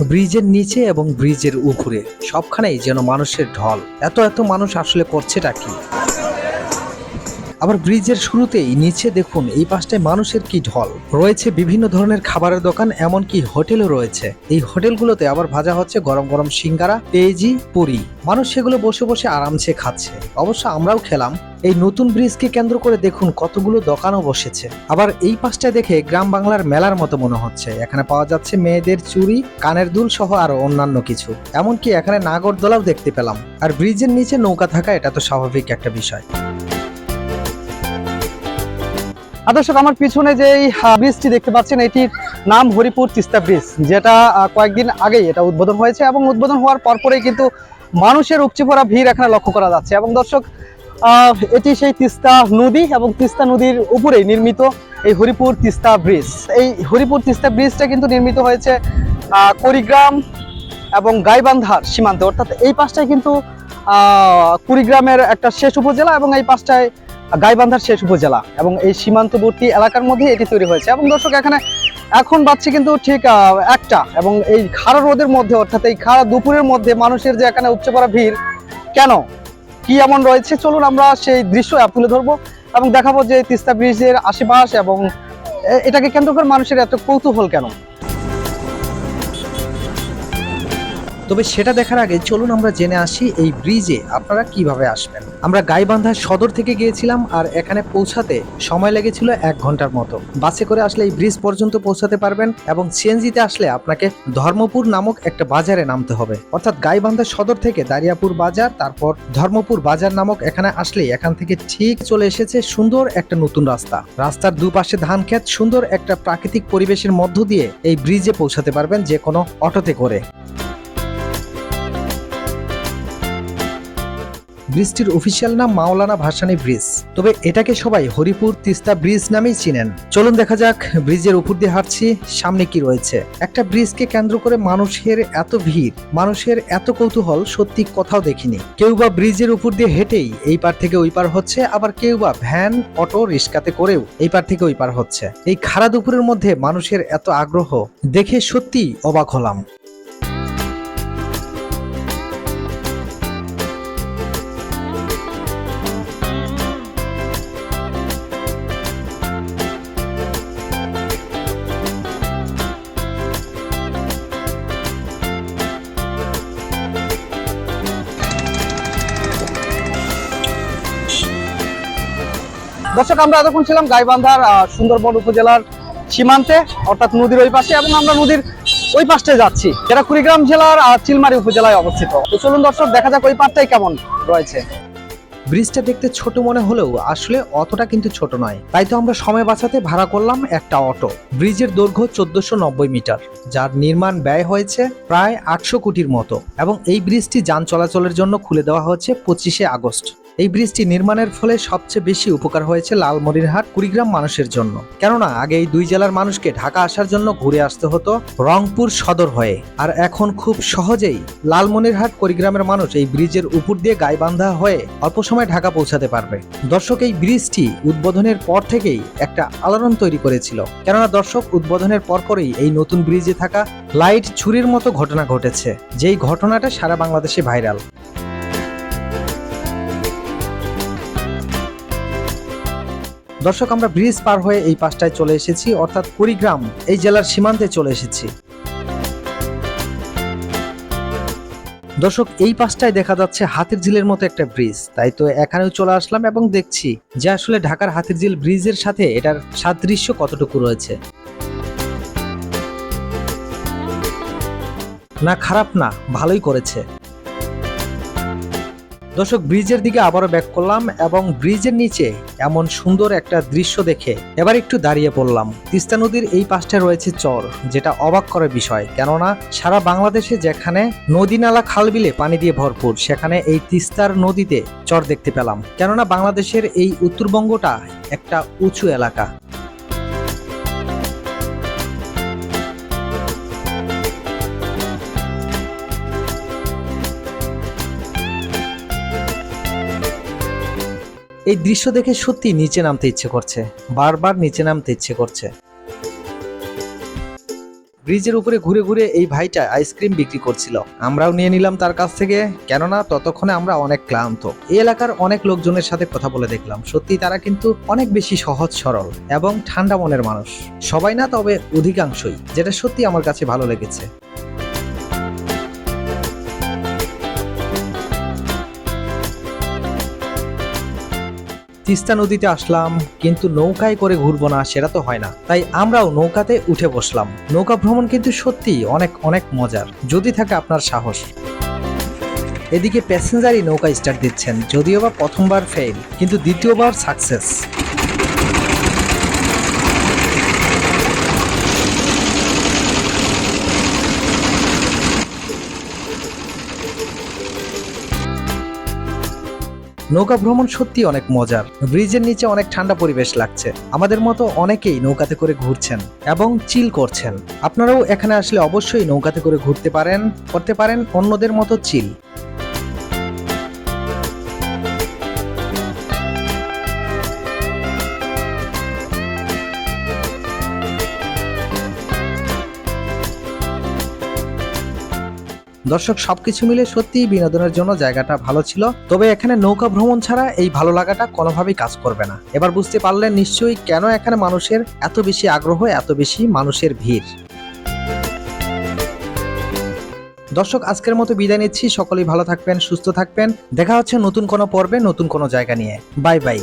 ব্রিজের নিচে এবং ব্রিজের উপরে সবখানেই যেন মানুষের ঢল। এত এত মানুষ আসলে করছেটা কি? আবার ব্রিজের শুরুতেই নিচে দেখুন এই পাশটায় মানুষের কি ঢল। রয়েছে বিভিন্ন ধরনের খাবারের দোকান, এমনকি হোটেলও রয়েছে। এই হোটেলগুলোতে আবার ভাজা হচ্ছে গরম গরম সিঙ্গারা, পেঁয়াজি, পুরি। মানুষ সেগুলো বসে বসে আরামসে খাচ্ছে। অবশ্য আমরাও খেলাম। এই নতুন ব্রিজকে কেন্দ্র করে দেখুন কতগুলো দোকানও বসেছে। আবার এই পাশটায় দেখে গ্রাম বাংলার মেলার মতো মনে হচ্ছে। এখানে পাওয়া যাচ্ছে মেয়েদের চুড়ি, কানের দুল সহ আরও অন্যান্য কিছু। এমনকি এখানে নাগরদোলাও দেখতে পেলাম। আর ব্রিজের নিচে নৌকা থাকা এটা তো স্বাভাবিক একটা বিষয়। দর্শক, আমার পিছনে যে ব্রিজটি দেখতে পাচ্ছেন, এটির নাম হরিপুর তিস্তা ব্রিজ যেটা কয়েকদিন আগেই এটা উদ্বোধন হয়েছে এবং উদ্বোধন হওয়ার পরপরেই কিন্তু মানুষের উপচে পড়া ভিড় এখানে লক্ষ্য করা যাচ্ছে এবং দর্শক এটি সেই তিস্তা নদী এবং তিস্তা নদীর উপরেই নির্মিত এই হরিপুর তিস্তা ব্রিজ এই হরিপুর তিস্তা ব্রিজটা কিন্তু নির্মিত হয়েছে কুড়িগ্রাম এবং গাইবান্ধার সীমান্তে। অর্থাৎ এই পাশটায় কিন্তু কুড়িগ্রামের একটা শেষ উপজেলা এবং এই পাশটায় গাইবান্ধার শেষ উপজেলা এবং এই সীমান্তবর্তী এলাকার মধ্যে এটি তৈরি হয়েছে। এবং দর্শক, এখানে এখন বাচ্চা কিন্তু ঠিক একটা এবং এই খাড়া রোদের মধ্যে, অর্থাৎ এই খাড়া দুপুরের মধ্যে মানুষের যে এখানে উপচে পড়া ভিড়, কেন? কি এমন রয়েছে? চলুন আমরা সেই দৃশ্য তুলে ধরবো এবং দেখাবো যে তিস্তা ব্রিজের আশেপাশ এবং এটাকে কেন্দ্র করে মানুষের এত কৌতূহল কেন? তবে সেটা দেখার আগে চলুন আমরা জেনে আসি এই ব্রিজে আপনারা কীভাবে আসবেন। আমরা গাইবান্ধা সদর থেকে গিয়েছিলাম আর এখানে পৌঁছাতে সময় লেগেছিল এক ঘণ্টার মতো। বাসে করে আসলে এই ব্রিজ পর্যন্ত পৌঁছাতে পারবেন এবং সিএনজিতে আসলে আপনাকে ধর্মপুর নামক একটা বাজারে নামতে হবে। অর্থাৎ গাইবান্ধা সদর থেকে দারিয়াপুর বাজার, তারপর ধর্মপুর বাজার নামক এখানে আসলেই এখান থেকে ঠিক চলে এসেছে সুন্দর একটা নতুন রাস্তা। রাস্তার দুপাশে ধান ক্ষেত, সুন্দর একটা প্রাকৃতিক পরিবেশের মধ্য দিয়ে এই ব্রিজে পৌঁছাতে পারবেন যে কোনো অটোতে করে। ব্রিজটির অফিসিয়াল নাম মাওলানা ভাসানী ব্রিজ। তবে এটাকে সবাই হরিপুর তিস্তা ব্রিজ নামেই চিনেন। চলুন দেখা যাক ব্রিজের উপর দিয়ে হাঁটছি, সামনে কি রয়েছে। একটা ব্রিজকে কেন্দ্র করে মানুষের এত ভিড়, মানুষের এত কৌতূহল, সত্যি কোথাও দেখিনি। কেউ বা ব্রিজের উপর দিয়ে হেঁটেই এই পার থেকে ওই পার হচ্ছে, আবার কেউ বা ভ্যান, অটো, রিক্সাতে করেও এই পার থেকে ওই পার হচ্ছে। এই খাড়া দুপুরের মধ্যে মানুষের এত আগ্রহ, দেখে সত্যি অবাক হলাম। দর্শক, আমরা এতক্ষণ ছিলাম গাইবান্ধার সুন্দরবন উপজেলার সীমান্তে, অর্থাৎ নদীর ওই পাশে, এবং আমরা নদীর ওই পাশটায় যাচ্ছি, যেটা কুড়িগ্রাম জেলার চিলমারি উপজেলায় অবস্থিত। তো চলুন দর্শক, দেখা যাক ওই পাশটাই কেমন রয়েছে। ব্রিজটা দেখতে ছোট মনে হলেও আসলে অতটা কিন্তু ছোট নয়। তাই তো আমরা সময় বাঁচাতে ভাড়া করলাম একটা অটো। ব্রিজের দৈর্ঘ্য চোদ্দশো মিটার, যার নির্মাণ ব্যয় হয়েছে প্রায় আটশো কোটির মতো, এবং এই ব্রিজটি যান চলাচলের জন্য খুলে দেওয়া হচ্ছে পঁচিশে আগস্ট। এই ব্রিজটি নির্মাণের ফলে সবচেয়ে বেশি উপকার হয়েছে লালমনিরহাট কুড়িগ্রাম মানুষের জন্য। কেননা আগে এই দুই জেলার মানুষকে ঢাকা আসার জন্য ঘুরে আসতে হতো রংপুর সদর হয়ে। আর এখন খুব সহজেই লালমনিরহাট কুড়িগ্রামের মানুষ এই ব্রিজের উপর দিয়ে গাইবান্ধা হয়ে অল্প সময় ঢাকা পৌঁছাতে পারবে। দর্শক, এই ব্রিজটি উদ্বোধনের পর থেকেই একটা আলোড়ন তৈরি করেছিল। কেননা দর্শক, উদ্বোধনের পর পরপরই এই নতুন ব্রিজে থাকা লাইট ছুরির মতো ঘটনা ঘটেছে। যেই ঘটনাটা সারা বাংলাদেশে ভাইরাল। দর্শক, আমরা ব্রিজ পার হয়ে এই পাশটায় চলে এসেছি, অর্থাৎ কুড়িগ্রাম, এই জেলার সীমান্তে চলে এসেছি। দর্শক, এই পাশটায় দেখা যাচ্ছে হাতির ঝিলের মতো একটা ব্রিজ। তাই তো এখানেও চলে আসলাম এবং দেখছি যে আসলে ঢাকার হাতির ঝিল ব্রিজের সাথে এটার সাদৃশ্য কতটুকু রয়েছে। না, খারাপ না, ভালোই করেছে। দর্শক, ব্রিজের দিকে আবারও ব্যাক করলাম এবং ব্রিজের নিচে এমন সুন্দর একটা দৃশ্য দেখে এবার একটু দাঁড়িয়ে পড়লাম। তিস্তা নদীর এই পাশটা রয়েছে চর, যেটা অবাক করার বিষয়। কেননা সারা বাংলাদেশে যেখানে নদী নালা, খাল বিলে পানি দিয়ে ভরপুর, সেখানে এই তিস্তার নদীতে চর দেখতে পেলাম। কেননা বাংলাদেশের এই উত্তরবঙ্গটা একটা উঁচু এলাকা। এই দৃশ্য দেখে সত্যি নিচে নামতে ইচ্ছে করছে। বারবার নিচে নামতে ইচ্ছে করছে। ব্রিজের উপরে ঘুরে ঘুরে এই ভাইটা আইসক্রিম বিক্রি করছিল। আমরাও নিয়ে নিলাম তার কাছ থেকে। কেননা ততক্ষণে আমরা অনেক ক্লান্ত। এই এলাকার অনেক লোকজনের সাথে কথা বলে দেখলাম। সত্যি তারা কিন্তু অনেক বেশি সহজ সরল এবং ঠান্ডা মনের মানুষ। সবাই না তবে অধিকাংশই, যেটা সত্যি আমার কাছে ভালো লেগেছে। তিস্তা নদীতে আসলাম, কিন্তু নৌকায় করে ঘুরবো না, সেটা তো হয় না। তাই আমরাও নৌকাতে উঠে বসলাম। নৌকা ভ্রমণ কিন্তু সত্যি অনেক অনেক মজার, যদি থাকে আপনার সাহস। এদিকে প্যাসেঞ্জারই নৌকা স্টার্ট দিচ্ছেন, যদিও বা প্রথমবার ফেল কিন্তু দ্বিতীয়বার সাকসেস নৌকা ভ্রমণ সত্যি অনেক মজার। ব্রিজের নিচে অনেক ঠান্ডা পরিবেশ লাগছে। আমাদের মতো অনেকেই নৌকাতে করে ঘুরছেন এবং চিল করছেন। আপনারাও এখানে আসলে অবশ্যই নৌকাতে করে ঘুরতে পারেন, করতে পারেন অন্যদের মতো চিল। দর্শক, সবকিছু মিলে সত্যিই বিনোদনের জন্য জায়গাটা ভালো ছিল। তবে এখানে নৌকা ভ্রমণ ছাড়া এই ভালো লাগাটা কোনোভাবেই কাজ করবে না। এবার বুঝতে পারলেন নিশ্চয়ই কেন এখানে মানুষের এত বেশি আগ্রহ, এত বেশি মানুষের ভিড়। দর্শক, আজকের মতো বিদায় নিচ্ছি। সকলেই ভালো থাকবেন, সুস্থ থাকবেন। দেখা হচ্ছে নতুন কোনো পর্বে, নতুন কোনো জায়গা নিয়ে। Bye bye.